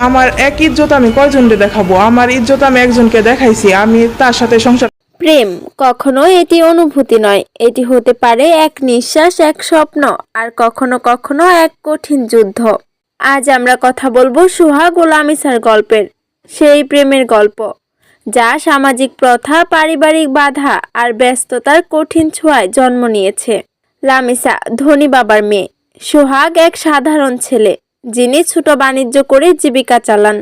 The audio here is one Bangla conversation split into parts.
আমার এক ইজ্জত আমি কয়জনকে দেখাবো? আমার ইজ্জত আমি একজনকে দেখাইছি, আমি তার সাথে সংসার প্রেম, কখনো এটি অনুভূতি নয়। এটি হতে পারে এক নিঃশ্বাস, এক স্বপ্ন, আর কখনো কখনো এক কঠিন যুদ্ধ। আজ আমরা কথা বলব সুহাগ ও লামিসার গল্পের, সেই প্রেমের গল্প, যা সামাজিক প্রথা, পারিবারিক বাধা, আর ব্যস্ততার কঠিন ছোঁয়ায় জন্ম নিয়েছে। লামিসা, ধনী বাবার মেয়ে। সোহাগ এক সাধারণ ছেলে। যিনি ছোট বাণিজ্য করে জীবিকা চালান।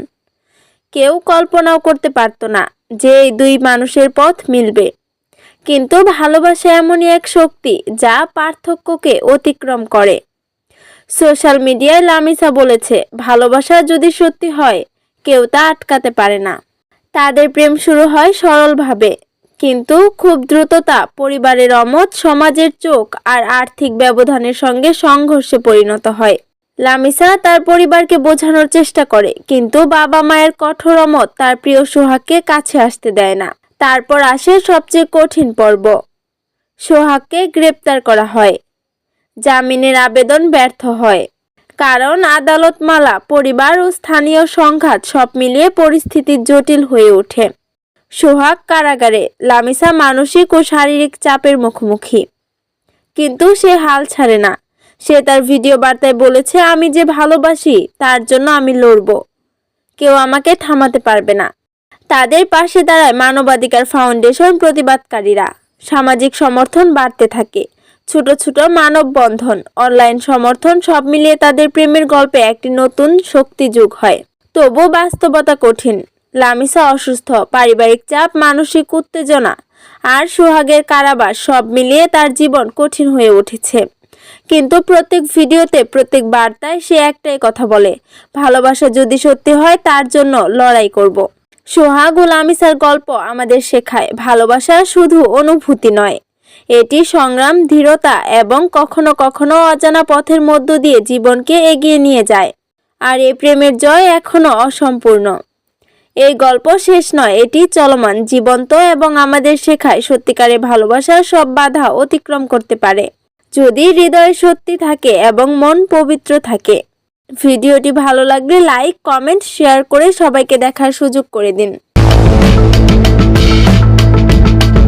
কেউ কল্পনাও করতে পারতো না যে এই দুই মানুষের পথ মিলবে। কিন্তু ভালোবাসা এমনই এক শক্তি যা পার্থক্যকে অতিক্রম করে। সোশ্যাল মিডিয়ায় লামিসা বলেছে, ভালোবাসা যদি সত্যি হয়, কেউ তা আটকাতে পারে না। তাদের প্রেম শুরু হয় সরলভাবে, কিন্তু খুব দ্রুততা, পরিবারের অমত, সমাজের চোখ আর আর্থিক ব্যবধানের সঙ্গে সংঘর্ষে পরিণত হয়। লামিসা তার পরিবারকে বোঝানোর চেষ্টা করে, কিন্তু বাবা মায়ের কঠোর অমত তার প্রিয় সোহাগকে কাছে আসতে দেয় না। তারপর আসে সবচেয়ে কঠিন পর্ব। সোহাগকে গ্রেপ্তার করা হয়। জামিনের আবেদন ব্যর্থ হয়। কারণ আদালত মালা পরিবার ও স্থানীয় সংঘাত সব মিলিয়ে পরিস্থিতি জটিল হয়ে ওঠে। সোহাগ কারাগারে, লামিসা মানসিক ও শারীরিক চাপের মুখোমুখি। কিন্তু সে হাল ছাড়ে না। সে তার ভিডিও বার্তায় বলেছে, আমি যে ভালোবাসি, তার জন্য আমি লড়ব। কেউ আমাকে থামাতে পারবে না। তাদের পাশে দাঁড়ায় মানবাধিকার ফাউন্ডেশন প্রতিবাদকারীরা। সামাজিক সমর্থন বাড়তে থাকে। ছোট ছোট মানববন্ধন, অনলাইন সমর্থন, সব মিলিয়ে তাদের প্রেমের গল্পে একটি নতুন শক্তি যুগ হয়। তবু বাস্তবতা কঠিন। লামিসা অসুস্থ, পারিবারিক চাপ, মানসিক উত্তেজনা আর সোহাগের কারাবাস সব মিলিয়ে তার জীবন কঠিন হয়ে উঠেছে। কিন্তু প্রত্যেক ভিডিওতে, প্রত্যেক বার্তায় সে একটাই কথা বলে, ভালোবাসা যদি সত্যি হয় তার জন্য লড়াই করব। সোহাগ ও লামিসার গল্প আমাদের শেখায়, ভালোবাসা শুধু অনুভূতি নয়। এটি সংগ্রাম, ধীরতা এবং কখনো কখনো অজানা পথের মধ্য দিয়ে জীবনকে এগিয়ে নিয়ে যায়। আর এই প্রেমের জয় এখনও অসম্পূর্ণ। এই গল্প শেষ নয়, এটি চলমান, জীবন্ত এবং আমাদের শেখায় সত্যিকারে ভালোবাসা সব বাধা অতিক্রম করতে পারে। যদি হৃদয় সত্যি থাকে এবং মন পবিত্র থাকে। ভিডিওটি ভালো লাগলে লাইক, কমেন্ট, শেয়ার করে সবাইকে দেখার সুযোগ করে দিন।